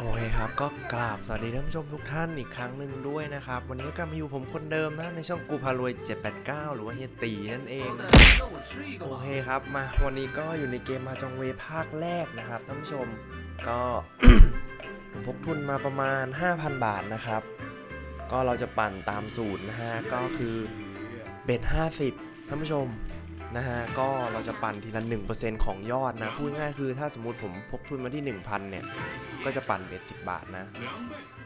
โอเคครับก็กราบสวัสดีท่านผู้ชมทุกท่านอีกครั้งหนึ่งด้วยนะครับ วันนี้ก็กลับมาอยู่ผมคนเดิมนะในช่องกูพารวย 789 หรือว่าเฮียตีนั่นเองนะโอเคครับมาวันนี้ก็อยู่ในเกมมาจองเวภาคแรกนะครับท่านผู้ชมก็ผมพกทุนมาประมาณ 5,000 บาทนะครับ ก็เราจะปั่นตามสูตรนะฮะก็คือเบ็ด50ท่านผู้ชม นะฮะก็เราจะปั่นทีละ1%ของยอดนะพูดง่ายคือถ้าสมมติผมพกทุนมาที่ 1,000 เนี่ย ก็จะปั่นเบ็ดสิบาทนะ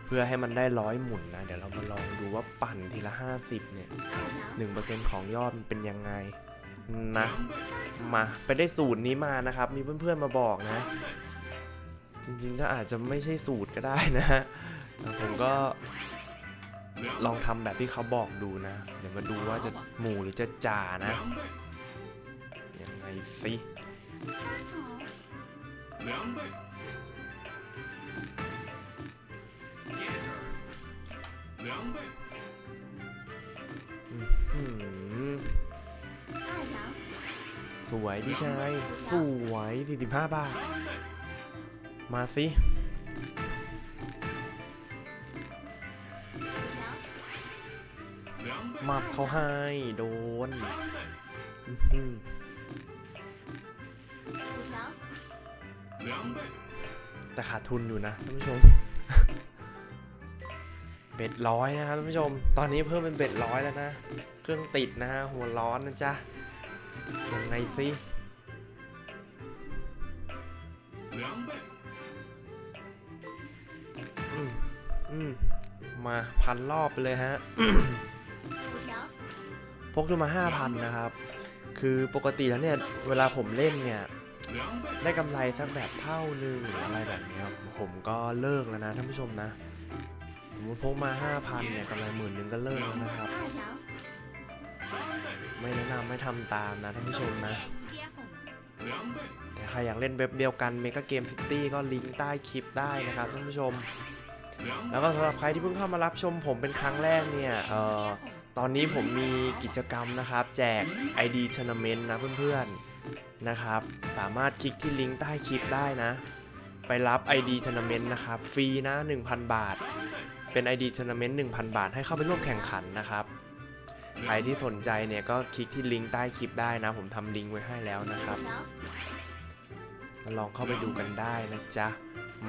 เพื่อให้มันได้ร้อยหมุนนะ เดี๋ยวเรามาลองดูว่าปั่นทีละ 50 เนี่ย 1%ของยอดมันเป็นยังไงนะมาไปได้สูตรนี้มานะครับ มีเพื่อนๆมาบอกนะ จริงๆก็อาจจะไม่ใช่สูตรก็ได้นะฮะแต่ผมก็ลองทำแบบที่เขาบอกดูนะ เดี๋ยวมาดูว่าจะหมู่หรือจะจ่านะ สิอื้อหือสวยพี่ชาย สวย 45 บาท มาสิมับเขาให้ โดน แต่ขาดทุนอยู่นะท่านผู้ชม เบ็ดร้อยนะครับท่านผู้ชม ตอนนี้เพิ่มเป็นเบ็ดร้อยแล้วนะ เครื่องติดนะฮะหัวร้อนนะจ๊ะยังไงสิมาพันรอบไปเลยฮะ พกขึ้นมา5,000นะครับ คือปกติแล้วเนี่ย เวลาผมเล่นเนี่ย ได้กำไรสักแบบเท่าหนึ่งหรืออะไรแบบนี้ยผมก็เลิกแล้วนะท่านผู้ชมนะ สมมติพกมา 5,000เนี่ยกำไรหมื่นหนึ่งก็เลิกแล้วนะครับ ไม่แนะนำให้ทำตามนะท่านผู้ชมนะแต่ใครอยากเล่นเว็บเดียวกันเมกาเกมซิตี้ก็ลิงก์ใต้คลิปได้นะครับท่านผู้ชม แล้วก็สำหรับใครที่เพิ่งเข้ามารับชมผมเป็นครั้งแรกเนี่ยเอ่อตอนนี้ผมมีกิจกรรมนะครับ แจก ID Tournament นะเพื่อนๆ นะครับ สามารถคลิกที่ลิงก์ใต้คลิปได้นะ ไปรับ ID Tournament นะครับ ฟรีนะ 1,000 บาท เป็น ID Tournament 1,000 บาท ให้เข้าไปร่วมแข่งขันนะครับใครที่สนใจเนี่ยก็คลิกที่ลิงก์ใต้คลิปได้นะ ผมทำลิงก์ไว้ให้แล้วนะครับมาลองเข้าไปดูกันได้นะจ๊ะ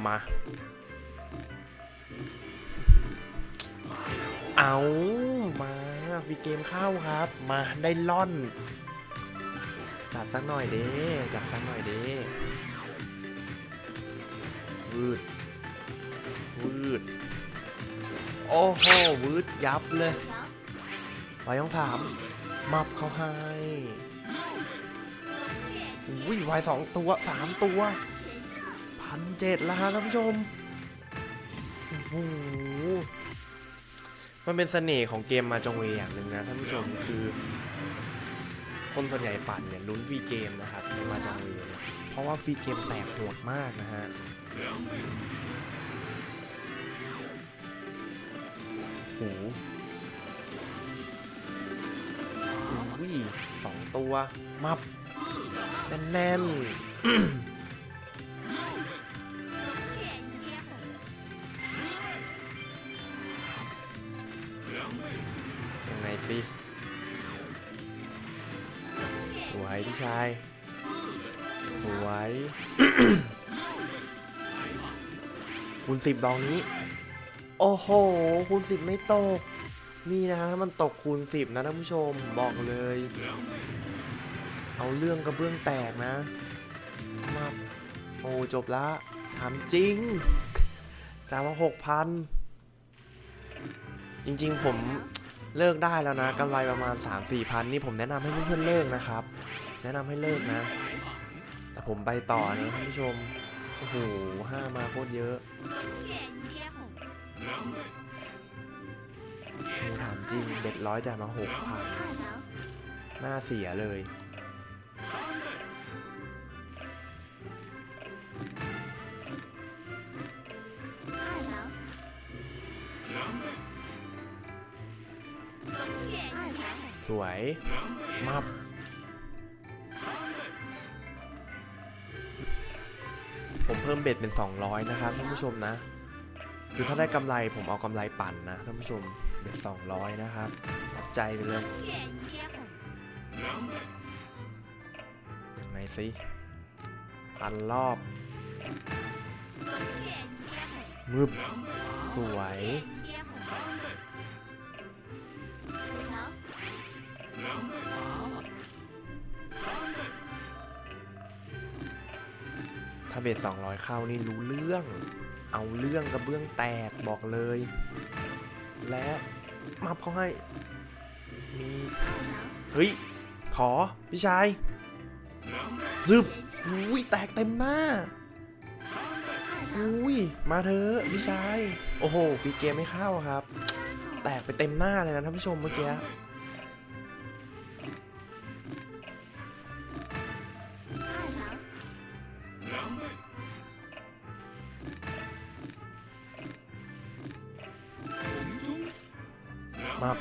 มา เอามาฟีเกมเข้าครับ มาได้ล่อน จัดสักหน่อยเด้จัดสักหน่อยเด้วืดวืดโอ้โหวืดยับเลยไปต้องถามมับเขาให้อุ้ยวายสองตัวสามตัวพันเจ็ดล้วฮะท่านผู้ชมโอ้โหมันเป็นเสน่ห์ของเกมมาจงเวอย่างหนึ่งนะท่านผู้ชมคือ คนส่วนใหญ่ปั่นเนี่ยลุ้นฟรีเกมนะครับในมาจงเวเนี่ยเพราะว่าฟรีเกมแตกโหดมากนะฮะโอ้โหอุ้ยสองตัวมับแน่นๆยังไงสิ พี่ชายสวยคูณสิบดองนี้ โอ้โห คูณสิบไม่ตก นี่นะฮะถ้ามันตกคูณสิบนะท่านผู้ชมบอกเลย เอาเรื่องกระเบื้องแตกนะมาโอ้จบละถามจริงจ่ายมาหกพันจริงๆผมเลิกได้แล้วนะกำไรประมาณ 3 4พันนี่ผมแนะนำให้เพื่อนๆเลิกนะครับ แนะนำให้เลิกนะ แต่ผมไปต่อนะท่านผู้ชม โอ้โหห้ามาโคตรเยอะถามจริงเบ็ดร้อยจ่ายมาหกพันน่าเสียเลยสวย มับ เพิ่มเบ็ดเป็น 200 นะครับท่านผู้ชมนะ คือถ้าได้กำไรผมเอากำไรปั่นนะท่านผู้ชมเบ็ด200 นะครับวัดใจไปเลยยังไงสิพันรอบมึบสวย ถ้าเบ็ด200เข้านี่รู้เรื่อง เอาเรื่องกระเบื้องแตกบอกเลย และมับเขาให้มีเฮ้ย ขอ พี่ชายซึบอุ้ยแตกเต็มหน้าอุ้ยมาเถอะพี่ชาย โอ้โหปีเกมไม่เข้าครับ แตกไปเต็มหน้าเลยนะท่านผู้ชมเมื่อกี้ มา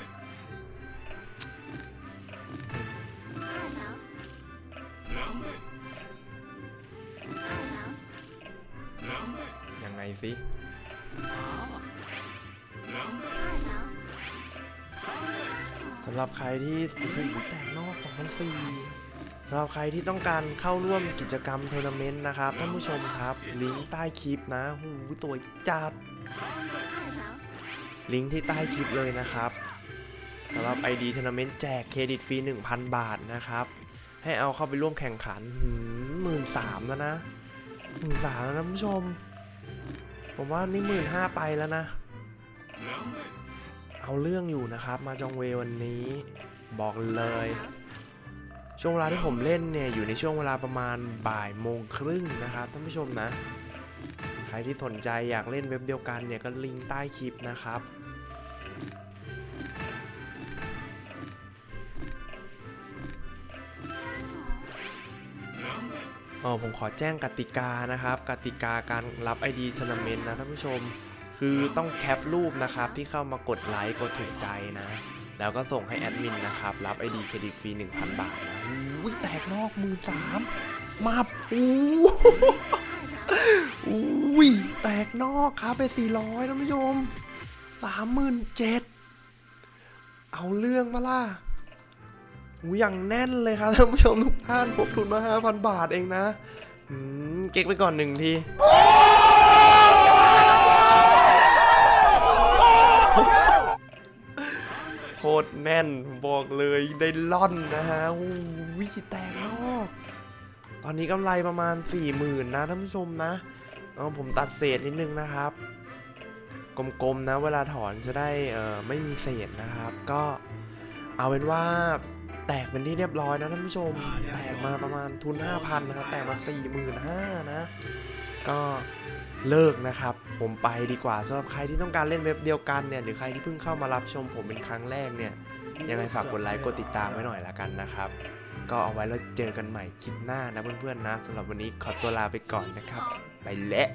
ยังไงสิสำหรับใครที่โอ้โหแตกนอก2 0 0สำหรับใครที่ต้องการเข้าร่วมกิจกรรมทัวร์นาเมนต์นะครับ ท่านผู้ชมครับ ลิงก์ใต้คลิปนะหูตัวจัดลิงก์ที่ใต้คลิปเลยนะครับ สำหรับ ID ทัวร์นาเมนแจกเครดิตฟรี 1,000 บาทนะครับ ให้เอาเข้าไปร่วมแข่งขันหมื่นสามแล้วนะหมื่นสามแล้วนะท่านผู้ชม ผมว่านี่หมื่นห้าไปแล้วนะ เอาเรื่องอยู่นะครับ มาจองเววันนี้บอกเลย ช่วงเวลาที่ผมเล่นเนี่ย อยู่ในช่วงเวลาประมาณบ่ายโมงครึ่งนะครับท่านผู้ชมนะ ใครที่สนใจอยากเล่นเว็บเดียวกันเนี่ยก็ลิงก์ใต้คลิปนะครับ อ๋อผมขอแจ้งกติกานะครับ กติกาการรับ ID ทัวร์นาเมนต์นะท่านผู้ชม คือต้องแคปรูปนะครับที่เข้ามากดไลค์กดถูกใจนะ แล้วก็ส่งให้แอดมินนะครับ รับ ID เครดิตฟรี 1,000 บาทนะอุ้ยแตกนอกมือสามมาบอู้อุ้ยแตกนอกครับไป400ท่านผู้ชมสามหมื่นเจ็ดเอาเรื่องมาล่ะ อย่างแน่นเลยครับท่านผู้ชมทุกท่านผมทุนมา 5,000 บาทเองนะเก๊กไปก่อนหนึ่งทีโคตรแน่นบอกเลยได้ล่อนนะฮะวิแตกนอกตอนนี้กำไรประมาณ 4 0,000 นะท่านผู้ชมนะเอาผมตัดเศษนิดนึงนะครับ กลมๆนะ เวลาถอนจะได้เออไม่มีเศษนะครับ ก็เอาเป็นว่า แตกเป็นที่เรียบร้อยนะท่านผู้ชม แตกมาประมาณทุน 5,000นะครับ แตกมา 45,000นะ ก็เลิกนะครับ ผมไปดีกว่าสำหรับใครที่ต้องการเล่นเว็บเดียวกันเนี่ย หรือใครที่เพิ่งเข้ามารับชมผมเป็นครั้งแรกเนี่ย ยังไงฝากกดไลค์ กดติดตามไว้หน่อยละกันนะครับ ก็เอาไว้แล้วเจอกันใหม่คลิปหน้านะเพื่อนๆนะสำหรับวันนี้ขอตัวลาไปก่อนนะครับ ไปแล้ว